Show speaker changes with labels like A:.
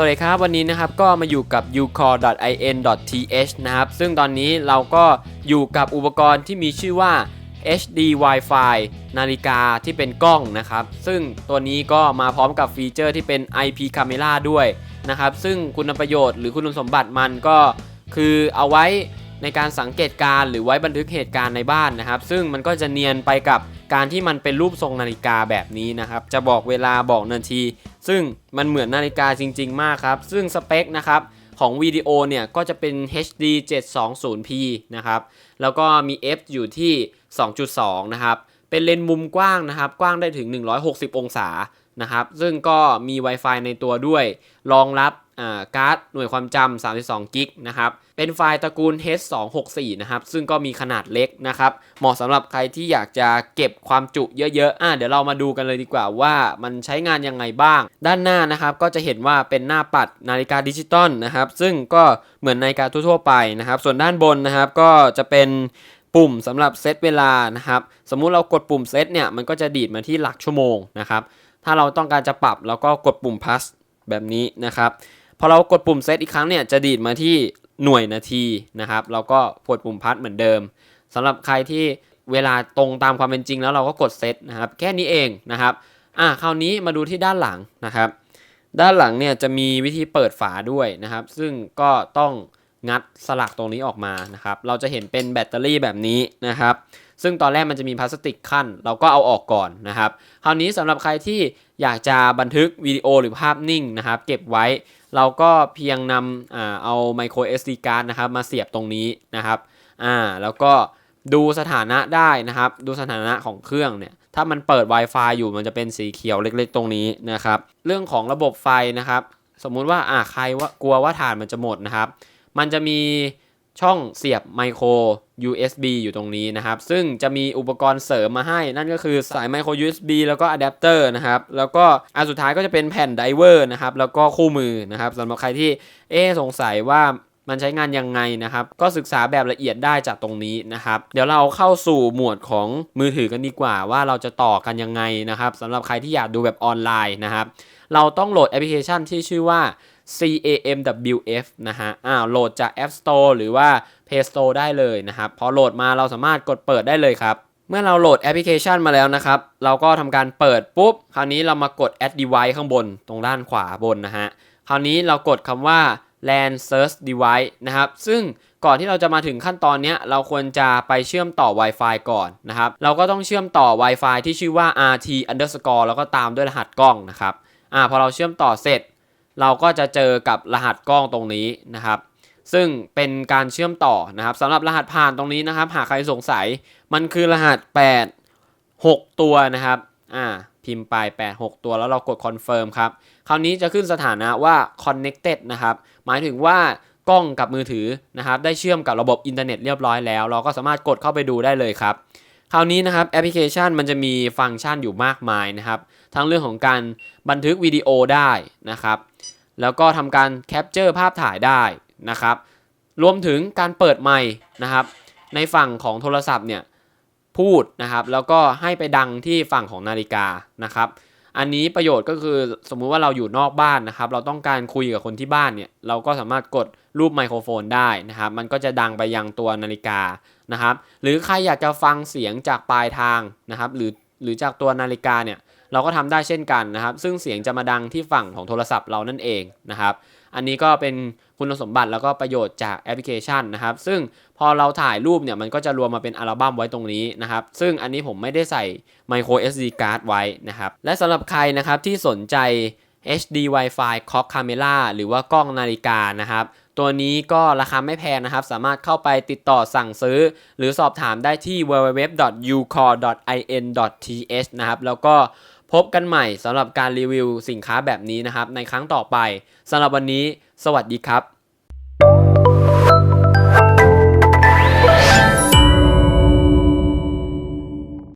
A: สวัสดีครับ วันนี้นะครับก็มาอยู่กับ ucore.in.th นะครับ ซึ่งตอนนี้เราก็อยู่กับอุปกรณ์ที่มีชื่อว่า HD Wi-Fi นาฬิกาที่เป็นกล้องนะครับ ซึ่งตัวนี้ก็มาพร้อมกับฟีเจอร์ที่เป็น IP Camera ด้วยนะครับ ซึ่งคุณประโยชน์หรือคุณสมบัติมันก็คือเอาไว้ ในการสังเกตการ์หรือไว้บันทึกเหตุการณ์ในบ้านนะครับ ซึ่งมันก็จะเนียนไปกับการที่มันเป็นรูปทรงนาฬิกาแบบนี้นะครับ จะบอกเวลาบอกนาที ซึ่งมันเหมือนนาฬิกาจริง ๆ มากครับ ซึ่งสเปคนะครับของวิดีโอเนี่ยก็จะเป็น HD 720p นะครับ แล้วก็มี f อยู่ที่ 2.2 นะครับ เป็นเลนส์มุมกว้างนะครับ กว้างได้ถึง 160 องศา นะครับ ซึ่งก็มี Wi-Fi ในตัวด้วย รองรับการ์ดหน่วยความจำ32กิกนะครับ เป็นไฟล์ตระกูล H264 นะครับ ซึ่งก็มีขนาดเล็กนะครับ เหมาะสำหรับใครที่อยากจะเก็บความจุเยอะๆ อะเดี๋ยวเรามาดูกันเลยดีกว่าว่ามันใช้งานยังไงบ้าง ด้านหน้านะครับ ก็จะเห็นว่าเป็นหน้าปัดนาฬิกาดิจิตอลนะครับ ซึ่งก็เหมือนนาฬิกาทั่วๆไปนะครับ ส่วนด้านบนนะครับก็จะเป็นปุ่มสำหรับเซตเวลานะครับ สมมุติเรากดปุ่มเซตเนี่ยมันก็จะดีดมาที่หลักชั่วโมงนะครับ ถ้าเราต้องการจะปรับเราก็กดปุ่ม plus แบบนี้นะครับพอเรากดปุ่มเซตอีกครั้งเนี่ยจะดีดมาที่หน่วยนาทีนะครับ เราก็กดปุ่มพัดเหมือนเดิมสำหรับใครที่เวลาตรงตามความเป็นจริงแล้วเราก็กดเซตนะครับแค่นี้เองนะครับอะคราวนี้มาดูที่ด้านหลังนะครับ ด้านหลังเนี่ยจะมีวิธีเปิดฝาด้วยนะครับ ซึ่งก็ต้องงัดสลักตรงนี้ออกมานะครับ เราจะเห็นเป็นแบตเตอรี่แบบนี้นะครับ ซึ่งตอนแรกมันจะมีพลาสติกขั้น เราก็เอาออกก่อนนะครับ คราวนี้สำหรับใครที่อยากจะบันทึกวิดีโอหรือภาพนิ่งนะครับ เก็บไว้เราก็เพียงนำอเอา micro SD card นะครับมาเสียบตรงนี้นะครับอ่าแล้วก็ดูสถานะได้นะครับ ดูสถานะของเครื่องเนี่ยถ้ามันเปิด Wi-Fi อยู่มันจะเป็นสีเขียวเล็กๆ ตรงนี้นะครับ เรื่องของระบบไฟนะครับ สมมุติว่าอ่าใครว่ากลัวว่าถ่านมันจะหมดนะครับ มันจะมีช่องเสียบไมโคร USB อยู่ตรงนี้นะครับ ซึ่งจะมีอุปกรณ์เสริมมาให้ นั่นก็คือสายไมโคร USB แล้วก็อะแดปเตอร์นะครับ แล้วก็อันสุดท้ายก็จะเป็นแผ่นไดเวอร์นะครับ แล้วก็คู่มือนะครับสำหรับใครที่เอ๊สงสัยว่ามันใช้งานยังไงนะครับ ก็ศึกษาแบบละเอียดได้จากตรงนี้นะครับ เดี๋ยวเราเข้าสู่หมวดของมือถือกันดีกว่า ว่าเราจะต่อกันยังไงนะครับสำหรับใครที่อยากดูแบบออนไลน์นะครับ เราต้องโหลดแอปพลิเคชันที่ชื่อว่า CAMWF นะฮะอ่าโหลดจาก App Store หรือว่า Play Store ได้เลยนะครับพอโหลดมาเราสามารถกดเปิดได้เลยครับ เมื่อเราโหลดแอปพลิเคชันมาแล้วนะครับ เราก็ทำการเปิดปุ๊บ คราวนี้เรามากด Add Device ข้างบนตรงด้านขวาบนนะฮะคราวนี้เรากดคำว่า LAN Search Device นะครับ ซึ่งก่อนที่เราจะมาถึงขั้นตอนนี้เราควรจะไปเชื่อมต่อ Wi-Fi ก่อนนะครับ เราก็ต้องเชื่อมต่อ Wi-Fi ที่ชื่อว่า RT underscore แล้วก็ตามด้วยรหัสกล้องนะครับ อ่าพอเราเชื่อมต่อเสร็จ เราก็จะเจอกับรหัสกล้องตรงนี้นะครับ ซึ่งเป็นการเชื่อมต่อนะครับสำหรับรหัสผ่านตรงนี้นะครับ หากใครสงสัยมันคือรหัส 8 6 ตัวนะครับอ่าพิมพ์ไป 8 6 ตัวแล้วเรากด confirm ครับคราวนี้จะขึ้นสถานะว่า connected นะครับ หมายถึงว่ากล้องกับมือถือนะครับ ได้เชื่อมกับระบบอินเทอร์เน็ตเรียบร้อยแล้ว เราก็สามารถกดเข้าไปดูได้เลยครับ คราวนี้นะครับแอปพลิเคชันมันจะมีฟังก์ชันอยู่มากมายนะครับ ทั้งเรื่องของการบันทึกวิดีโอได้นะครับ แล้วก็ทำการแคปเจอร์ภาพถ่ายได้นะครับ รวมถึงการเปิดไมค์นะครับ ในฝั่งของโทรศัพท์เนี่ยพูดนะครับ แล้วก็ให้ไปดังที่ฝั่งของนาฬิกานะครับ อันนี้ประโยชน์ก็คือสมมุติว่าเราอยู่นอกบ้านนะครับ เราต้องการคุยกับคนที่บ้านเนี่ย เราก็สามารถกดรูปไมโครโฟนได้นะครับ มันก็จะดังไปยังตัวนาฬิกานะครับ หรือใครอยากจะฟังเสียงจากปลายทางนะครับ หรือหรือจากตัวนาฬิกาเนี่ย เราก็ทำได้เช่นกันนะครับ ซึ่งเสียงจะมาดังที่ฝั่งของโทรศัพท์เรานั่นเองนะครับ อันนี้ก็เป็นคุณสมบัติแล้วก็ประโยชน์จากแอปพลิเคชันนะครับ ซึ่งพอเราถ่ายรูปเนี่ยมันก็จะรวมมาเป็นอัลบั้มไว้ตรงนี้นะครับ ซึ่งอันนี้ผมไม่ได้ใส่ micro SD card ไว้นะครับ และสำหรับใครนะครับที่สนใจ HD Wi-Fi Clock Camera หรือว่ากล้องนาฬิกานะครับ ตัวนี้ก็ราคาไม่แพงนะครับ สามารถเข้าไปติดต่อสั่งซื้อ หรือสอบถามได้ที่ www.ucore.in.th นะครับ แล้วก็ พบกันใหม่สำหรับการรีวิวสินค้าแบบนี้นะครับ ในครั้งต่อไปสำหรับวันนี้ สวัสดีครับ